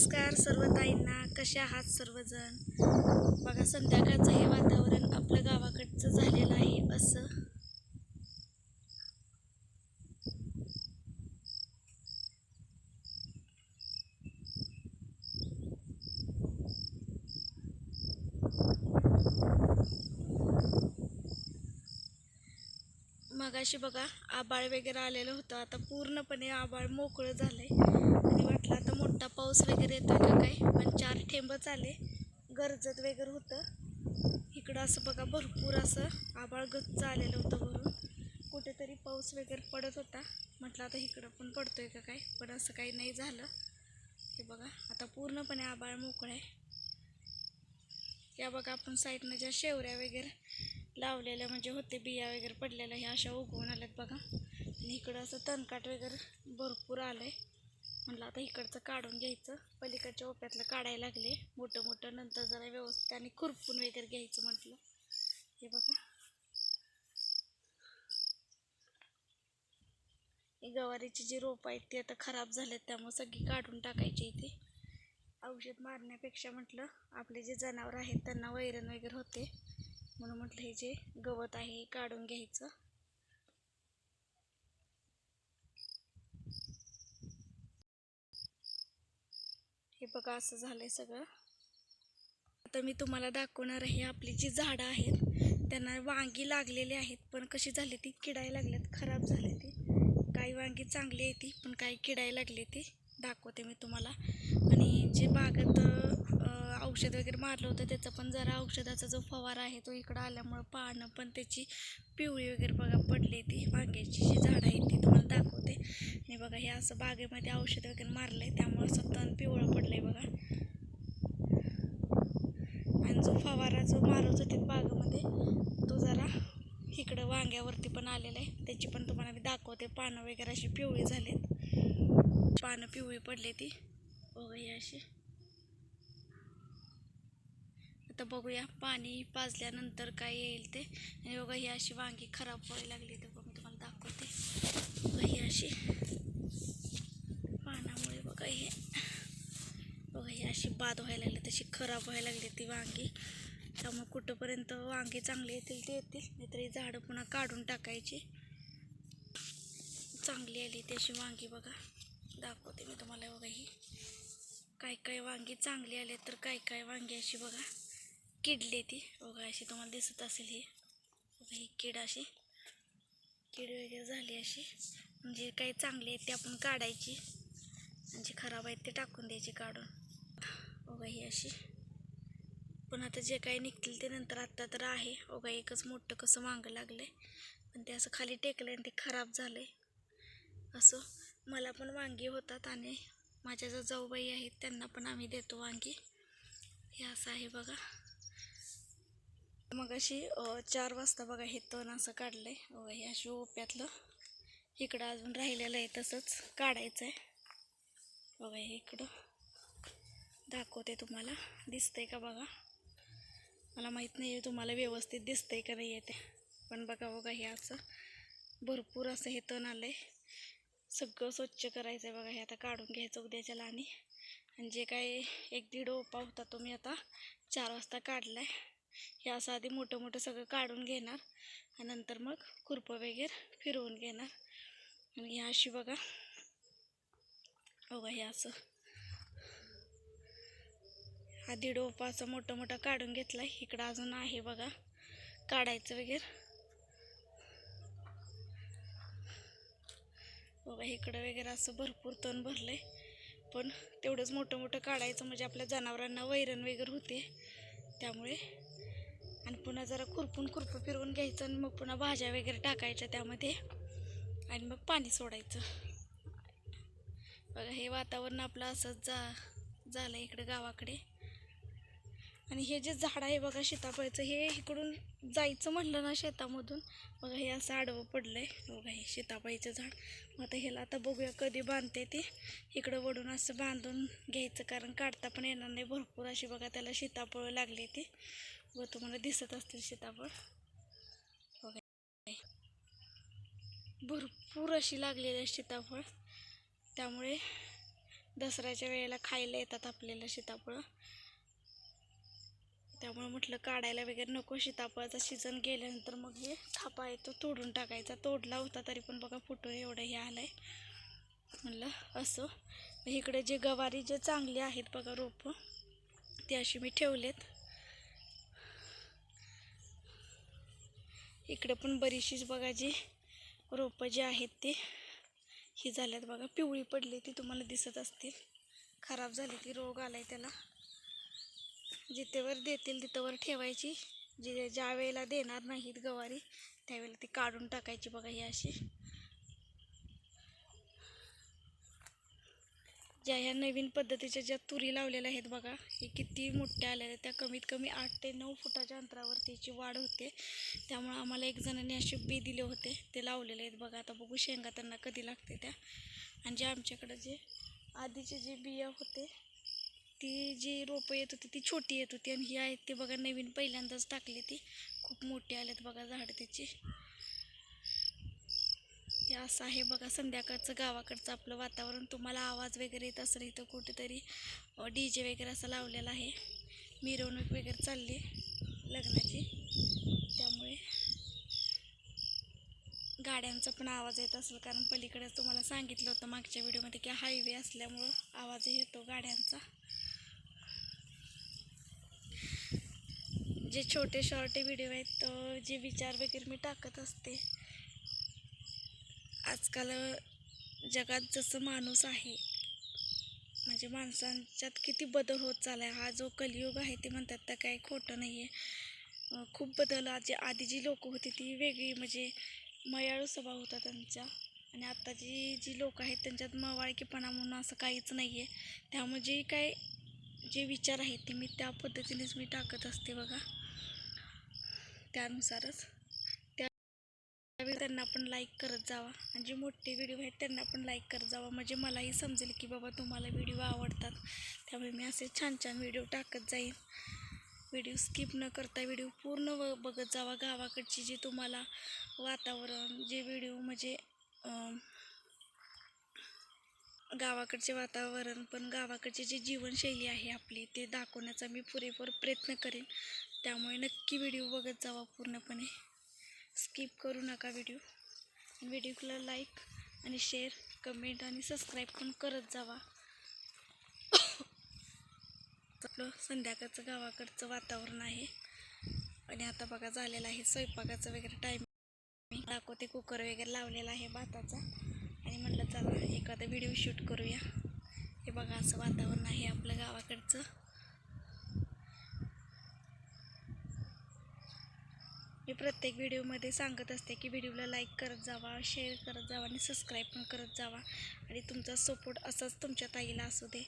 नमस्कार सर्व ताईंना. कशा आहात सर्वजण? बघा संध्याकाळचं हे वातावरण आपलं गावाकडचं झालेलं आहे असं. मगाशी बघा आबाळ वगैरे आलेलं होतं. आता पूर्णपणे आबाळ मोकळं झालंय. आणि वाटलं आता मोठं पाऊस वगैरे येतोय का काय? पण चार ठेंबच आले गरजत वगैरे होतं. इकडं असं बघा भरपूर असं आबाळ गच्च आलेलं होतं भरून कुठेतरी पाऊस वगैरे पडत होता. म्हटलं आता इकडं पण पडतोय का काय? पण असं काही नाही झालं. हे बघा आता पूर्णपणे आबाळ मोकळं आहे. या बघा आपण साईडनं ज्या शेवऱ्या वगैरे लावलेल्या म्हणजे होते बिया वगैरे पडलेल्या ह्या अशा उगवून आल्यात बघा. आणि इकडं असं तणकाट वगैरे भरपूर आलं आहे म्हटलं आता इकडचं काढून घ्यायचं. पलीकडच्या ओप्यातलं काढायला लागले. मोठं मोठं नंतर जरा व्यवस्थित आणि खुरपून वगैरे घ्यायचं म्हटलं. हे बघा. हे गवारीची जी रोपं आहेत ती आता खराब झालेत त्यामुळे सगळी काढून टाकायची इथे. औषध मारण्यापेक्षा म्हटलं आपले जे जनावर आहेत त्यांना वैरण वगैरे होते. म्हणून म्हटलं हे जे गवत आहे हे काढून घ्यायचं. हे बघा असं झालं आहे सगळं. आता मी तुम्हाला दाखवणार आहे आपली जी झाडं आहेत त्यांना वांगी लागलेली आहेत पण कशी झाली ती? किडाय लागल्यात खराब झाले ती. काही वांगी चांगली आहे ती पण काही किडाय लागली ती. दाखवते मी तुम्हाला. आणि जे बागेत औषध वगैरे मारलं होतं त्याचा पण जरा औषधाचा जो फवारा आहे तो इकडं आल्यामुळं पानं पण त्याची पिवळी वगैरे बघा पडली ती. वांग्याची जी झाडं आहेत ती तुम्हाला दाखवते. आणि बघा हे असं बागेमध्ये औषध वगैरे मारलं आहे त्यामुळं असं तण पिवळं पडलं आहे बघा. आणि जो फवारा जो मारत होते बागेमध्ये तो जरा इकडं वांग्यावरती पण आलेला आहे. त्याची पण तुम्हाला मी दाखवते. पानं वगैरे अशी पिवळी झालीत. पानं पिवळी पडली ती. बघा ही अशी. आता बघूया पाणी पाजल्यानंतर काय येईल ते. आणि बघा ही अशी वांगी खराब व्हायला लागली तर बघ मी तुम्हाला दाखवते. अशी. पानामुळे बघा हे. बघा ही अशी बाद व्हायला लागली तशी खराब व्हायला लागली ती वांगी. त्यामुळे कुठंपर्यंत वांगी चांगली येतील ते येतील. नाहीतर ही झाडं पुन्हा काढून टाकायची. चांगली आली त्याची वांगी बघा. दाखवते मी तुम्हाला बघा ही. काय काय वांगी चांगली आले तर काय काय वांगी अशी बघा. किडली ती. बघा अशी तुम्हाला दिसत असेल ही. बघा ही कीड अशी. कीड वगैरे झाली अशी. म्हणजे काही चांगले आहेत ते आपण काढायची आणि जे खराब आहेत ते टाकून द्यायची काढून. बघा ही अशी. पण आता जे काही निघतील ते नंतर आत्ता तर आहे. बघा एकच मोठं कसं मागं लागलं आहे पण ते असं खाली टेकलं आणि ते खराब झालं आहे असं मला पण वांगी होतात आणि माझ्या ज्या जाऊबाई आहेत त्यांना पण आम्ही देतो वांगी. हे असं आहे बघा. मग अशी चार वाजता बघा हे तण असं काढलं आहे बघा हे अशी ओप्यातलं. इकडं अजून राहिलेलं आहे तसंच काढायचं आहे. बघा हे इकडं दाखवते तुम्हाला. दिसतंय का बघा? मला माहीत नाही आहे तुम्हाला व्यवस्थित दिसतंय का नाही येते ते. पण बघा बघा हे असं भरपूर असं हे तण आलं आहे सगळं स्वच्छ करायचं आहे बघा हे आता काढून घ्यायचं उद्याच्याला आणि. आणि जे काय एक दीड ओपा होता तो मी आता चार वाजता काढला आहे हे असं आधी मोठं मोठं सगळं काढून घेणार आणि नंतर मग खुरपं वगैरे फिरवून घेणार. आणि ह्या अशी बघा. बघा हे असं. हा दीड ओपा असं मोठं मोठं काढून घेतला आहे इकडं अजून आहे बघा. काढायचं वगैरे. बघा इकडं वगैरे असं भरपूर तण भरलंय. पण तेवढंच मोठं मोठं काढायचं म्हणजे आपल्या जनावरांना वैरण वगैरे होते. त्यामुळे. आणि पुन्हा जरा खुरपून खुरपून फिरवून घ्यायचं आणि मग पुन्हा भाज्या वगैरे टाकायच्या त्यामध्ये. आणि मग पाणी सोडायचं. बघा हे वातावरण आपलं असंच जा झालं इकडे गावाकडे. आणि हे जे झाड आहे बघा सीताफळचं हे इकडून जायचं म्हटलं ना शेतामधून. बघा हे असं आडवं पडलंय. बघा हे सीताफळीचं झाड. मग आता ह्याला आता बघूया कधी बांधते ते. इकडं वडून असं बांधून घ्यायचं कारण काढता पण येणार नाही. भरपूर अशी बघा त्याला सीताफळ लागली ती. व तुम्हाला दिसत असतील सीताफळ बघा भरपूर अशी लागलेली आहे सीताफळ. त्यामुळे दसऱ्याच्या वेळेला खायला येतात आपल्याला सीताफळं. त्यामुळे म्हटलं काढायला वगैरे नको सीताफळाचा सीझन गेल्यानंतर मग हे थापा येतो तोडून टाकायचा. तोडला होता तरी पण बघा फुटून एवढं हे आलं आहे म्हणलं असं इकडे जे गवारी जे चांगले आहेत बघा रोपं ते अशी मी ठेवलेत. इकडे पण बरीचशीच बघा जी रोपं जी आहेत ते ही झाल्यात बघा. पिवळी पडली ती तुम्हाला दिसत असतील. खराब झाली ती रोग आलाय त्याला. जिथेवर देतील तिथंवर ठेवायची. जे ज्या वेळेला देणार नाहीत गवारी त्यावेळेला ती काढून टाकायची बघा ही अशी. ज्या ह्या नवीन पद्धतीच्या ज्या तुरी लावलेल्या आहेत बघा हे किती मोठ्या आल्या आहेत. त्या कमीत कमी आठ ते नऊ फुटाच्या अंतरावर त्याची वाढ होते. त्यामुळं आम्हाला एक जणांनी असे बी दिले होते. ते लावलेले आहेत बघा. आता बघू शेंगा त्यांना कधी लागते त्या. आणि जे आमच्याकडं जे आधीचे जे बिया होते ती जी रोपं येत होती ती छोटी येत होती. आणि ही आहेत ती बघा नवीन पहिल्यांदाच टाकली ती. खूप मोठी आल्यात बघा झाड त्याची. हे असं आहे बघा संध्याकाळचं गावाकडचं आपलं वातावरण तुम्हाला आवाज वगैरे येत असेल इथं कुठेतरी डी जे वगैरे असं लावलेला आहे. मिरवणूक वगैरे चालली लग्नाची. त्यामुळे गाड्यांचा पण आवाज येत असेल कारण पलीकडे तुम्हाला सांगितलं होतं मागच्या व्हिडिओमध्ये की हायवे असल्यामुळं आवाज येतो गाड्यांचा. जे छोटे शॉर्ट व्हिडिओ आहेत जे विचार वगैरे मी टाकत असते आजकाल जगात जसं माणूस आहे म्हणजे माणसांच्यात किती बदल होत चालला आहे हा जो कलियुग आहे ते म्हणतात तर काही खोटं नाही आहे खूप बदल आजी आधी जी लोक होती ती वेगळी म्हणजे मयाळू स्वभाव होता त्यांचा. आणि आत्ताची जी लोक आहेत त्यांच्यात मवाळकीपणा म्हणून असं काहीच नाही आहे त्यामुळे जे काय जे विचार आहेत ते मी त्या पद्धतीनेच मी टाकत असते बघा. त्यानुसारच. त्यांना पण लाईक करत जावा. आणि जे मोठे व्हिडिओ आहेत त्यांना पण लाईक करत जावा. म्हणजे मलाही समजेल की बाबा तुम्हाला व्हिडिओ आवडतात. त्यामुळे मी असे छान छान व्हिडिओ टाकत जाईन. व्हिडिओ स्किप न करता व्हिडिओ पूर्ण व बघत जावा. गावाकडची जी तुम्हाला वातावरण जे व्हिडिओ म्हणजे गावाकडचे वातावरण पण गावाकडची जी जीवनशैली आहे आपली ते दाखवण्याचा मी पुरेपूर प्रयत्न करेन. त्यामुळे नक्की व्हिडिओ बघत जावा पूर्णपणे. स्किप करू नका व्हिडिओ. व्हिडिओला लाईक आणि शेअर कमेंट आणि सबस्क्राईब पण करत जावा. आपलं संध्याकाळचं गावाकडचं वातावरण आहे. आणि आता बघा झालेलं आहे स्वयंपाकाचं वगैरे टाईम दाखवते कुकर वगैरे लावलेला आहे भाताचा. आणि म्हटलं चला एखादा व्हिडिओ शूट करूया. हे बघा असं वातावरण आहे आपलं गावाकडचं. मी प्रत्येक व्हिडिओमध्ये सांगत असते की व्हिडिओला लाईक करत जावा शेअर करत जावा आणि सबस्क्राईब पण करत जावा. आणि तुमचा सपोर्ट असाच तुमच्या ताईला असू दे.